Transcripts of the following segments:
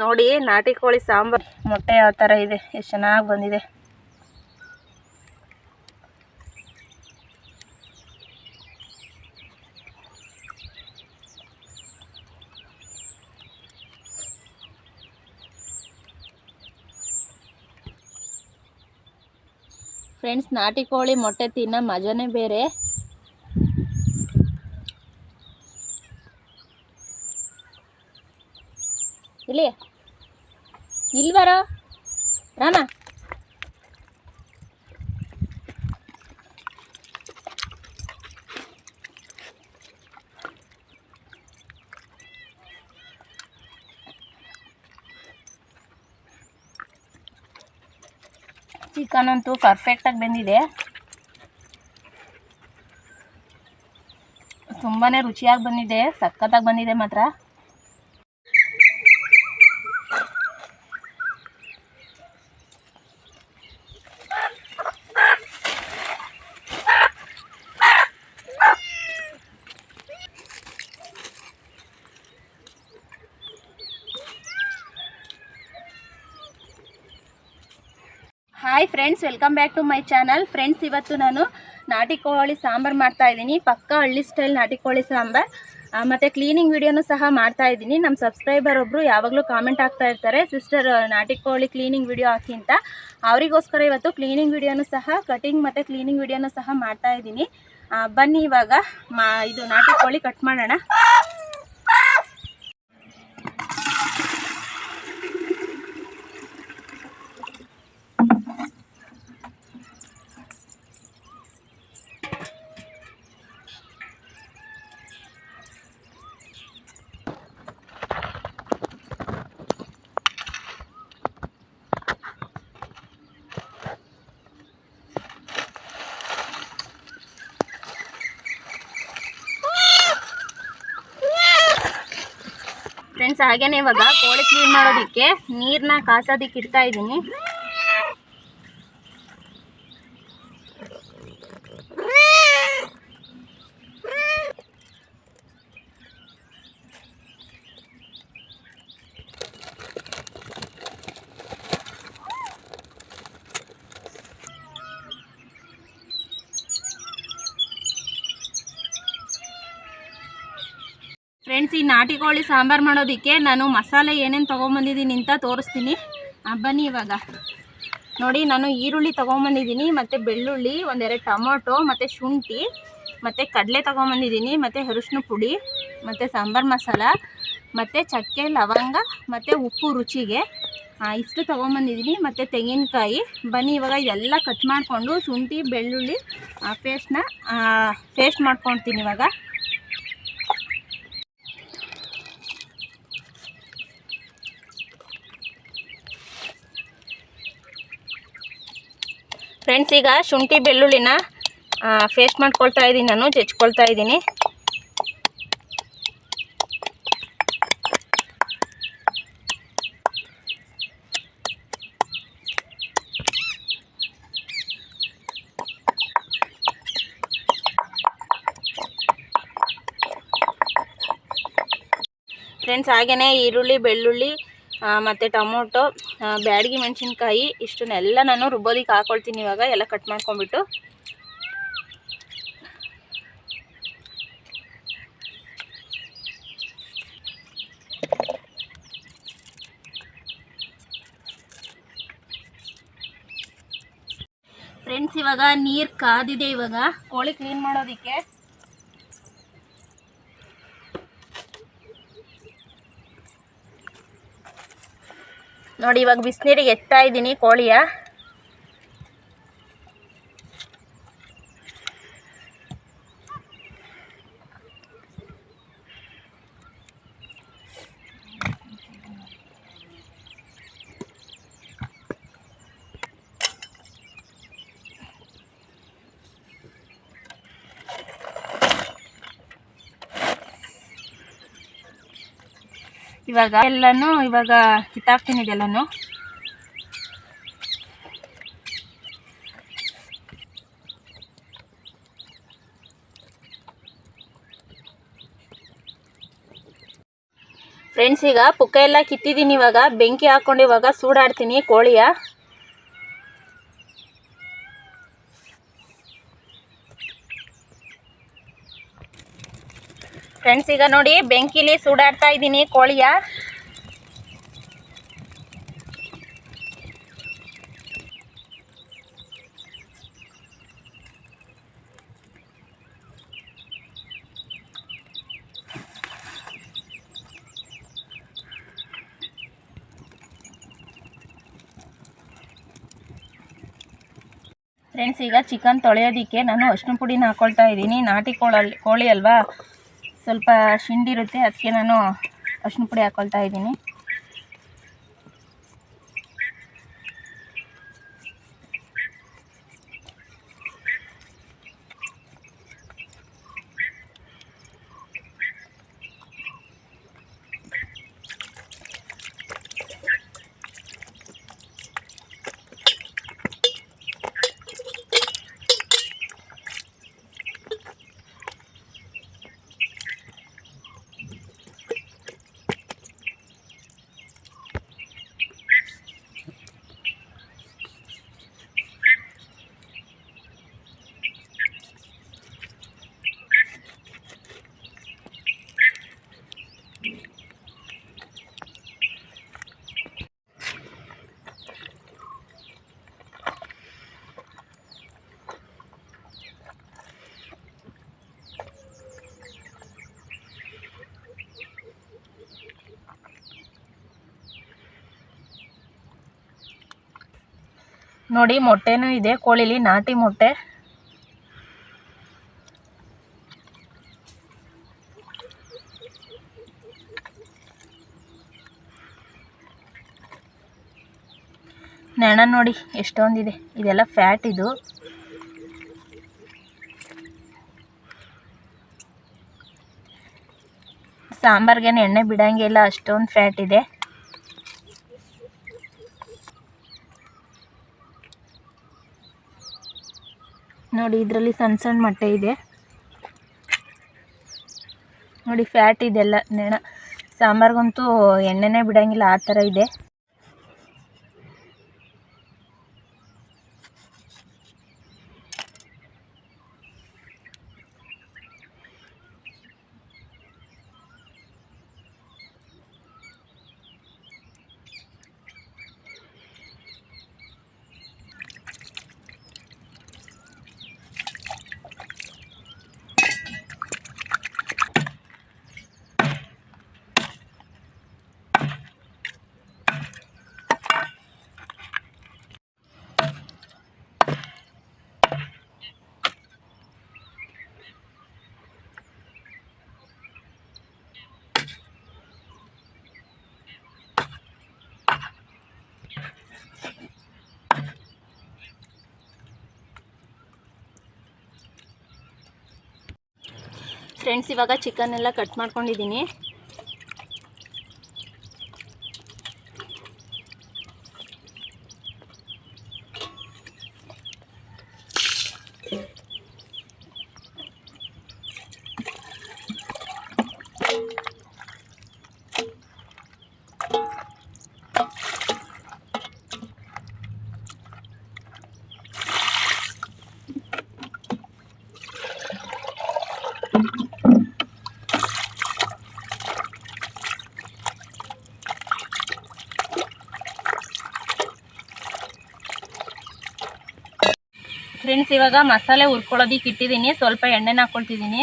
ನೋಡಿ, ನಾಟಿ ಕೋಳಿ ಸಾಂಬಾರ್. ಮೊಟ್ಟೆ ಯಾವ ತರ ಇದೆ? ಎಷ್ಟು ಚೆನ್ನಾಗಿ ಬಂದಿದೆ. ಫ್ರೆಂಡ್ಸ್ ನಾಟಿ ಕೋಳಿ ಮೊಟ್ಟೆ ತಿನ್ನೋ ಮಜಾನೇ ಬೇರೆ. ಇಲ್ಲಿ. ಇಲ್ಲಿ ರಾಮ. ಚಿಕನ್ ಅಂತೂ ಪರ್ಫೆಕ್ಟಾಗಿ ಬಂದಿದೆ. ತುಂಬಾ ರುಚಿಯಾಗಿ ಬಂದಿದೆ ಸಖತ್ತಾಗಿ ಬಂದಿದೆ ಮಾತ್ರ. Friends welcome back to my channel friends ಇವತ್ತು ನಾನು ನಾಟಿ ಕೋಳಿ ಸಾಂಬಾರು ಮಾಡ್ತಾ ಇದ್ದೀನಿ. ಪಕ್ಕ ಹಳ್ಳಿ ಸ್ಟೈಲ್ ನಾಟಿ ಕೋಳಿ ಸಾಂಬಾರು. ಮತ್ತು ಕ್ಲೀನಿಂಗ್ ವೀಡಿಯೋನೂ ಸಹ ಮಾಡ್ತಾ ಇದ್ದೀನಿ. ನಮ್ಮ ಸಬ್ಸ್ಕ್ರೈಬರ್ ಒಬ್ಬರು ಯಾವಾಗಲೂ ಕಾಮೆಂಟ್ ಆಗ್ತಾ ಇರ್ತಾರೆ ಸಿಸ್ಟರ್ ನಾಟಿ ಕೋಳಿ ಕ್ಲೀನಿಂಗ್ ವೀಡಿಯೋ ಹಾಕಿ ಅಂತ. ಅವರಿಗೋಸ್ಕರ ಇವತ್ತು ಕ್ಲೀನಿಂಗ್ ವೀಡಿಯೋನೂ ಸಹ ಕಟಿಂಗ್ ಮತ್ತು ಕ್ಲೀನಿಂಗ್ ವೀಡಿಯೋನೂ ಸಹ ಮಾಡ್ತಾ ಇದ್ದೀನಿ. ಬನ್ನಿ ಇವಾಗ ಮಾ, ಇದು ನಾಟಿ ಕೋಳಿ ಕಟ್ ಮಾಡೋಣ. ಫ್ರೆಂಡ್ಸ್ ಹಾಗೇನೆ ಇವಾಗ ಕೋಳಿ ಕ್ಲೀನ್ ಮಾಡೋದಕ್ಕೆ ನೀರನ್ನ ಕಾಸೋದಕ್ಕೆ ಇಡ್ತಾ ಇದ್ದೀನಿ ಫ್ರೆಂಡ್ಸ್ ಈ ನಾಟಿ ಕೋಳಿ ಸಾಂಬಾರು ಮಾಡೋದಕ್ಕೆ ನಾನು ಮಸಾಲೆ ಏನೇನು ತೊಗೊಂಬಂದಿದ್ದೀನಿ ಅಂತ ತೋರಿಸ್ತೀನಿ. ಬನ್ನಿ ಇವಾಗ. ನೋಡಿ, ನಾನು ಈರುಳ್ಳಿ ತೊಗೊಂಬಂದಿದ್ದೀನಿ, ಮತ್ತು ಬೆಳ್ಳುಳ್ಳಿ, ಒಂದೆರಡು ಟೊಮೊಟೊ, ಮತ್ತು ಶುಂಠಿ, ಮತ್ತು ಕಡಲೆ ತೊಗೊಂಬಂದಿದ್ದೀನಿ, ಮತ್ತು ಅರಿಶಿನ ಪುಡಿ, ಮತ್ತು ಸಾಂಬಾರು ಮಸಾಲ, ಮತ್ತು ಚಕ್ಕೆ, ಲವಂಗ, ಮತ್ತು ಉಪ್ಪು ರುಚಿಗೆ ಇಷ್ಟು ತೊಗೊಂಬಂದಿದ್ದೀನಿ, ಮತ್ತು ತೆಂಗಿನಕಾಯಿ. ಬನ್ನಿ ಇವಾಗ ಇದೆಲ್ಲ ಕಟ್ ಮಾಡಿಕೊಂಡು ಶುಂಠಿ, ಬೆಳ್ಳುಳ್ಳಿ ಪೇಸ್ಟ್ನ ಪೇಸ್ಟ್ ಮಾಡ್ಕೊತೀನಿ ಇವಾಗ. ಫ್ರೆಂಡ್ಸ್ ಈಗ ಶುಂಠಿ ಬೆಳ್ಳುಳ್ಳಿನ ಪೇಸ್ಟ್ ಮಾಡ್ಕೊಳ್ತಾ ಇದ್ದೀನಿ ನಾನು ಜಚ್ಕೊಳ್ತಾ ಇದ್ದೀನಿ ಫ್ರೆಂಡ್ಸ್ ಹಾಗೆಯೇ ಈರುಳ್ಳಿ, ಬೆಳ್ಳುಳ್ಳಿ ಮತ್ತೆ ಟೊಮೊಟೊ ಬ್ಯಾಡಗಿ ಮೆಣಸಿನ್ಕಾಯಿ ಇಷ್ಟನ್ನೆಲ್ಲ ನಾನು ರುಬ್ಬೋದಿಕ್ಕೆ ಹಾಕ್ಕೊಳ್ತೀನಿ ಇವಾಗ, ಎಲ್ಲ ಕಟ್ ಮಾಡ್ಕೊಂಬಿಟ್ಟು ಫ್ರೆಂಡ್ಸ್ ಇವಾಗ ನೀರು ಕಾದಿದೆ ಇವಾಗ. ಕೋಳಿ ಕ್ಲೀನ್ ಮಾಡೋದಕ್ಕೆ. ನೋಡಿ ಇವಾಗ ಬಿಸಿನೀರಿಗೆ ಎತ್ತಾ ಇದ್ದೀನಿ ಕೋಳಿಯ. ಇವಾಗ ಎಲ್ಲನೂ ಇವಾಗ ಕಿತ್ತಾಕ್ತೀನಿ ಇದೆಲ್ಲನೂ ಫ್ರೆಂಡ್ಸ್ ಈಗ ಪುಕ್ಕ ಎಲ್ಲ ಕಿತ್ತಿದ್ದೀನಿ ಇವಾಗ. ಬೆಂಕಿ ಹಾಕ್ಕೊಂಡು ಇವಾಗ ಸೂಡಾಡ್ತೀನಿ ಕೋಳಿಯ. ಫ್ರೆಂಡ್ಸ್ ಈಗ ನೋಡಿ, ಬೆಂಕಿಲಿ ಸೂಡಾಡ್ತಾ ಇದ್ದೀನಿ ಕೋಳಿಯ. ಫ್ರೆಂಡ್ಸ್ ಈಗ ಚಿಕನ್ ತೊಳೆಯೋದಕ್ಕೆ ನಾನು ಅಷ್ಟು ಪುಡಿನ ಹಾಕೊಳ್ತಾ ಇದ್ದೀನಿ. ನಾಟಿ ಕೋಳಲ್ಲಿ ಕೋಳಿ ಅಲ್ವಾ? ಸ್ವಲ್ಪ ಶಿಂಡಿರುತ್ತೆ ಅದಕ್ಕೆ ನಾನು ಅರಿಶಿನ ಪುಡಿ ಹಾಕ್ಕೊಳ್ತಾ ಇದ್ದೀನಿ. ನೋಡಿ, ಮೊಟ್ಟೆನೂ ಇದೆ. ಕೋಳಿಲಿ ನಾಟಿ ಮೊಟ್ಟೆ. ನೆಣ ನೋಡಿ, ಎಷ್ಟೊಂದಿದೆ. ಇದೆಲ್ಲ ಫ್ಯಾಟ್ ಇದು. ಸಾಂಬಾರ್ಗೇನು ಎಣ್ಣೆ ಬಿಡಂಗಿಲ್ಲ, ಅಷ್ಟೊಂದು ಫ್ಯಾಟ್ ಇದೆ. ನೋಡಿ, ಇದರಲ್ಲಿ ಸಣ್ಣ ಸಣ್ಣ ಮೊಟ್ಟೆ ಇದೆ. ನೋಡಿ ಫ್ಯಾಟ್ ಇದೆಲ್ಲ, ನೆಣ. ಸಾಂಬಾರ್ಗಂತೂ ಎಣ್ಣೆನೇ ಬಿಡಂಗಿಲ್ಲ, ಆ ಥರ ಇದೆ. ಫ್ರೆಂಡ್ಸ್ ಇವಾಗ ಚಿಕನ್ ಎಲ್ಲ ಕಟ್ ಮಾಡ್ಕೊಂಡಿದ್ದೀನಿ ಫ್ರೆಂಡ್ಸ್ ಇವಾಗ ಮಸಾಲೆ ಹುರ್ಕೊಳ್ಳೋದಕ್ಕೆ ಇಟ್ಟಿದ್ದೀನಿ. ಸ್ವಲ್ಪ ಎಣ್ಣೆನ ಹಾಕ್ಕೊಳ್ತಿದ್ದೀನಿ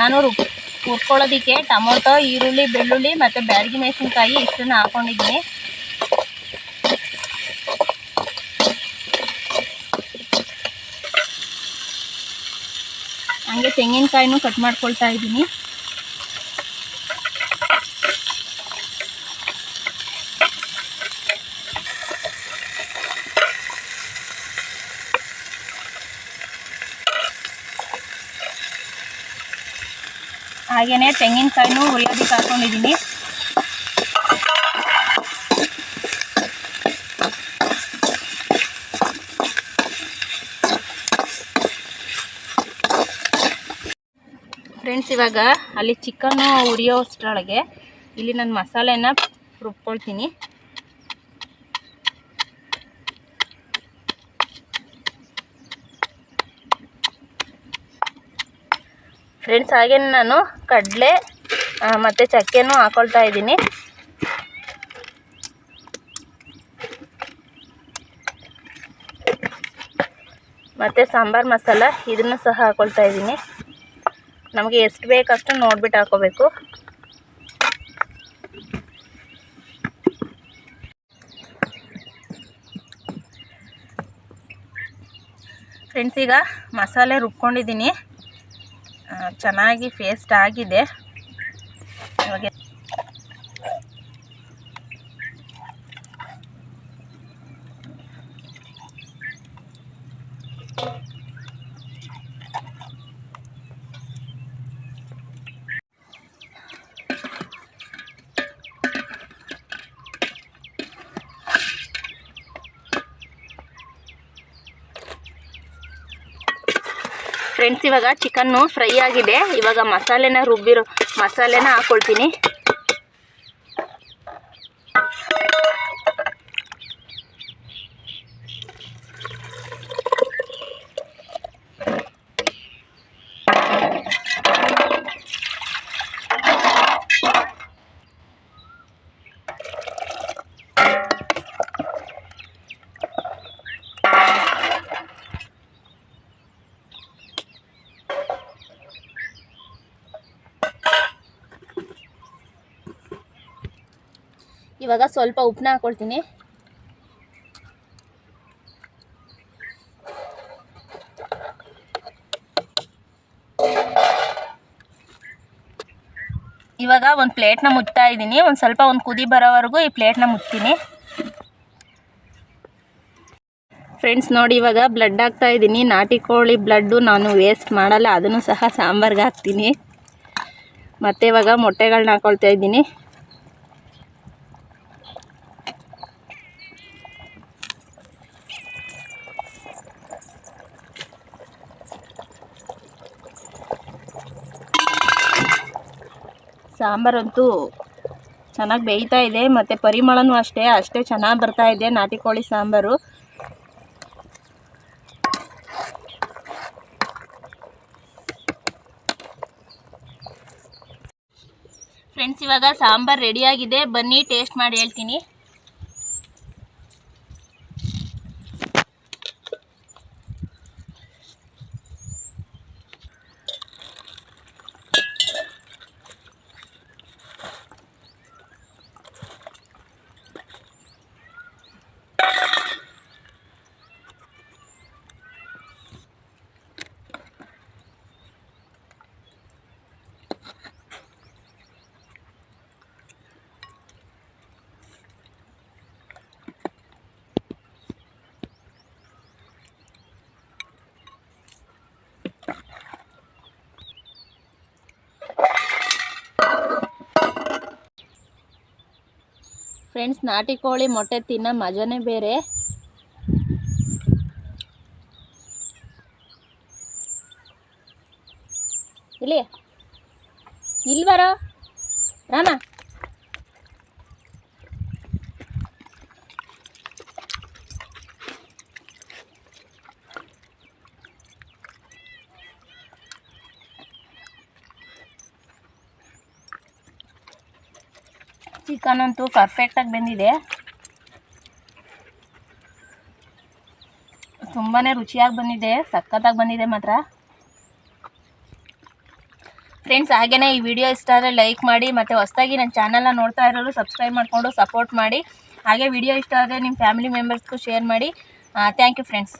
ನಾನು ರುಬ್ ಹುರ್ಕೊಳ್ಳೋದಕ್ಕೆ ಟೊಮೊಟೊ, ಈರುಳ್ಳಿ, ಬೆಳ್ಳುಳ್ಳಿ ಮತ್ತು ಬ್ಯಾಡಗಿ ಮೆಣಸಿನ್ಕಾಯಿ ಇಷ್ಟನ್ನು ಹಾಕ್ಕೊಂಡಿದ್ದೀನಿ ಹಂಗೆ ತೆಂಗಿನಕಾಯಿನೂ ಕಟ್ ಮಾಡ್ಕೊಳ್ತಾ ಇದ್ದೀನಿ. ಹಾಗೆಯೇ ತೆಂಗಿನಕಾಯಿನೂ ಹುರಿಯೋದಕ್ಕೆ ಹಾಕೊಂಡಿದ್ದೀನಿ ಫ್ರೆಂಡ್ಸ್ ಇವಾಗ ಅಲ್ಲಿ ಚಿಕನ್ನು ಉರಿಯೋಷ್ಟರೊಳಗೆ ಇಲ್ಲಿ ನಾನು ಮಸಾಲೆನ ರುಬ್ಕೊಳ್ತೀನಿ. ಫ್ರೆಂಡ್ಸ್ ಹಾಗೆ ನಾನು ಕಡಲೆ ಮತ್ತು ಚಕ್ಕೆನೂ ಹಾಕೊಳ್ತಾ ಇದ್ದೀನಿ. ಮತ್ತು ಸಾಂಬಾರು ಮಸಾಲ, ಇದನ್ನು ಸಹ ಹಾಕೊಳ್ತಾ ಇದ್ದೀನಿ. ನಮಗೆ ಎಷ್ಟು ಬೇಕಷ್ಟು ನೋಡ್ಬಿಟ್ಟು ಹಾಕೋಬೇಕು. ಫ್ರೆಂಡ್ಸ್, ಈಗ ಮಸಾಲೆ ರುಬ್ಕೊಂಡಿದ್ದೀನಿ. ಚೆನ್ನಾಗಿ ಫೇಸ್ಟ್ ಆಗಿದೆ. ಇವಾಗ ಫ್ರೆಂಡ್ಸ್ ಇವಾಗ ಚಿಕನ್ನು ಫ್ರೈ ಆಗಿದೆ. ಇವಾಗ ಮಸಾಲೆನ ರುಬ್ಬಿರೋ ಮಸಾಲೆನ ಹಾಕ್ಕೊಳ್ತೀನಿ ಇವಾಗ ಸ್ವಲ್ಪ ಉಪ್ಪನ್ನ ಹಾಕ್ಕೊಳ್ತೀನಿ ಇವಾಗ ಒಂದು ಪ್ಲೇಟ್ನ ಮುಟ್ತಾ ಇದ್ದೀನಿ. ಒಂದು ಸ್ವಲ್ಪ ಒಂದು ಕುದಿ ಬರೋವರೆಗೂ ಈ ಪ್ಲೇಟ್ನ ಮುಟ್ತೀನಿ. ಫ್ರೆಂಡ್ಸ್ ನೋಡಿ ಇವಾಗ ಬ್ಲಡ್ ಹಾಕ್ತಾ ಇದ್ದೀನಿ. ನಾಟಿ ಕೋಳಿ ಬ್ಲಡ್ಡು ನಾನು ವೇಸ್ಟ್ ಮಾಡಲ್ಲ. ಅದನ್ನು ಸಹ ಸಾಂಬಾರ್ಗೆ ಹಾಕ್ತೀನಿ. ಮತ್ತು ಇವಾಗ ಮೊಟ್ಟೆಗಳನ್ನ ಹಾಕ್ಕೊಳ್ತಾ ಇದ್ದೀನಿ. ಸಾಂಬಾರಂತೂ ಚೆನ್ನಾಗಿ ಬೇಯ್ತಾ ಇದೆ, ಮತ್ತು ಪರಿಮಳನೂ ಅಷ್ಟೇ ಅಷ್ಟೇ ಚೆನ್ನಾಗಿ ಬರ್ತಾ ಇದೆ, ನಾಟಿ ಕೋಳಿ ಸಾಂಬಾರು. ಫ್ರೆಂಡ್ಸ್ ಇವಾಗ ಸಾಂಬಾರು ರೆಡಿಯಾಗಿದೆ ಬನ್ನಿ ಟೇಸ್ಟ್ ಮಾಡಿ ಹೇಳ್ತೀನಿ. ಫ್ರೆಂಡ್ಸ್ ನಾಟಿ ಕೋಳಿ ಮೊಟ್ಟೆ ತಿನ್ನೋ ಮಜಾನೇ ಬೇರೆ. ಇಲ್ಲಿ ಬರೋ. ರಾಮ. ಚಿಕನ್ ಅಂತೂ ಪರ್ಫೆಕ್ಟಾಗಿ ಬೆಂದಿದೆ. ತುಂಬಾ ರುಚಿಯಾಗಿ ಬಂದಿದೆ, ಸಖತ್ತಾಗಿ ಬಂದಿದೆ ಮಾತ್ರ. ಫ್ರೆಂಡ್ಸ್ ಹಾಗೇ ಈ ವಿಡಿಯೋ ಇಷ್ಟ ಆದರೆ ಲೈಕ್ ಮಾಡಿ, ಮತ್ತು ಹೊಸದಾಗಿ ನನ್ನ ಚಾನಲ್ನ ನೋಡ್ತಾ ಇರೋರು ಸಬ್ಸ್ಕ್ರೈಬ್ ಮಾಡಿಕೊಂಡು ಸಪೋರ್ಟ್ ಮಾಡಿ. ಹಾಗೆ ವಿಡಿಯೋ ಇಷ್ಟ ಆದರೆ ನಿಮ್ಮ ಫ್ಯಾಮಿಲಿ ಮೆಂಬರ್ಸ್ಗೂ ಶೇರ್ ಮಾಡಿ. Thank you friends